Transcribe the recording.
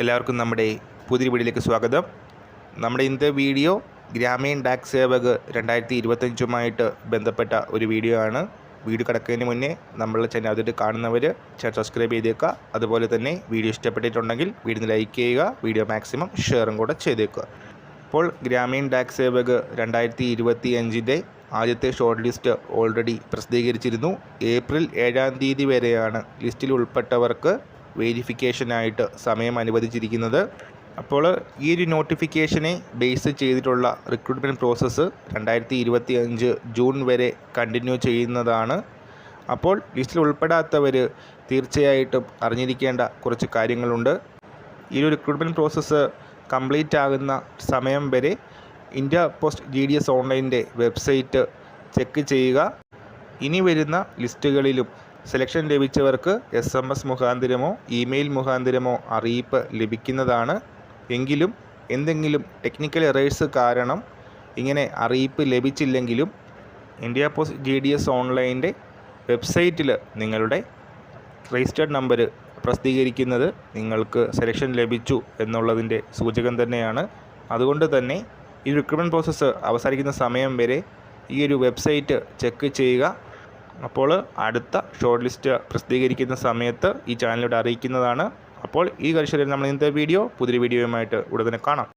എല്ലാവർക്കും നമ്മുടെ പുതിയ വീഡിയോയിലേക്ക് സ്വാഗതം. നമ്മുടെ ഇന്നത്തെ വീഡിയോ ഗ്രാമീൺ ഡാക് സേവക് രണ്ടായിരത്തി ഇരുപത്തഞ്ചുമായിട്ട് ബന്ധപ്പെട്ട ഒരു വീഡിയോ ആണ്. വീഡിയോ കിടക്കുന്നതിന് മുന്നേ നമ്മളെ ചാനൽ അതിട്ട് കാണുന്നവർ ചാനൽ സബ്സ്ക്രൈബ് ചെയ്തേക്കുക. അതുപോലെ തന്നെ വീഡിയോ ഇഷ്ടപ്പെട്ടിട്ടുണ്ടെങ്കിൽ വീഡിയോ ലൈക്ക് ചെയ്യുക വീഡിയോ മാക്സിമം ഷെയറും കൂടെ ചെയ്തേക്കുക. ഇപ്പോൾ ഗ്രാമീൺ ഡാക് സേവക് രണ്ടായിരത്തി ആദ്യത്തെ ഷോർട്ട് ലിസ്റ്റ് ഓൾറെഡി പ്രസിദ്ധീകരിച്ചിരുന്നു. ഏപ്രിൽ ഏഴാം തീയതി വരെയാണ് ലിസ്റ്റിൽ ഉൾപ്പെട്ടവർക്ക് വെരിഫിക്കേഷനായിട്ട് സമയം അനുവദിച്ചിരിക്കുന്നത്. അപ്പോൾ ഈ ഒരു നോട്ടിഫിക്കേഷനെ ബേസ് ചെയ്തിട്ടുള്ള റിക്രൂട്ട്മെന്റ് പ്രോസസ്സ് രണ്ടായിരത്തി ഇരുപത്തി അഞ്ച് ജൂൺ വരെ കണ്ടിന്യൂ ചെയ്യുന്നതാണ്. അപ്പോൾ ലിസ്റ്റിൽ ഉൾപ്പെടാത്തവർ തീർച്ചയായിട്ടും അറിഞ്ഞിരിക്കേണ്ട കുറച്ച് കാര്യങ്ങളുണ്ട്. ഈ ഒരു റിക്രൂട്ട്മെന്റ് പ്രോസസ്സ് കംപ്ലീറ്റ് ആകുന്ന സമയം വരെ India post G D S ഓൺലൈന്റെ website check ചെയ്യുക. ഇനി വരുന്ന ലിസ്റ്റുകളിലും സെലക്ഷൻ ലഭിച്ചവർക്ക് എസ് എം എസ് മുഖാന്തിരമോ ഇമെയിൽ മുഖാന്തിരമോ അറിയിപ്പ് ലഭിക്കുന്നതാണ്. എങ്കിലും എന്തെങ്കിലും ടെക്നിക്കൽ എറേഴ്സ് കാരണം ഇങ്ങനെ അറിയിപ്പ് ലഭിച്ചില്ലെങ്കിലും India post G D S ഓൺലൈന്റെ വെബ്സൈറ്റിൽ നിങ്ങളുടെ രജിസ്റ്റേർഡ് നമ്പർ പ്രസിദ്ധീകരിക്കുന്നത് നിങ്ങൾക്ക് സെലക്ഷൻ ലഭിച്ചു എന്നുള്ളതിന്റെ സൂചകം തന്നെയാണ്. അതുകൊണ്ട് തന്നെ ഈ റിക്രൂട്ട്മെന്റ് പ്രോസസ്സ് അവസാനിക്കുന്ന സമയം വരെ ഈ ഒരു വെബ്സൈറ്റ് ചെക്ക് ചെയ്യുക. അപ്പോൾ അടുത്ത ഷോർട്ട് ലിസ്റ്റ് പ്രസിദ്ധീകരിക്കുന്ന സമയത്ത് ഈ ചാനലിലൂടെ അറിയിക്കുന്നതാണ്. അപ്പോൾ ഈ കർഷകരിൽ നമ്മൾ ഇന്നത്തെ വീഡിയോ പുതിയ വീഡിയോയുമായിട്ട് ഉടനെ കാണാം.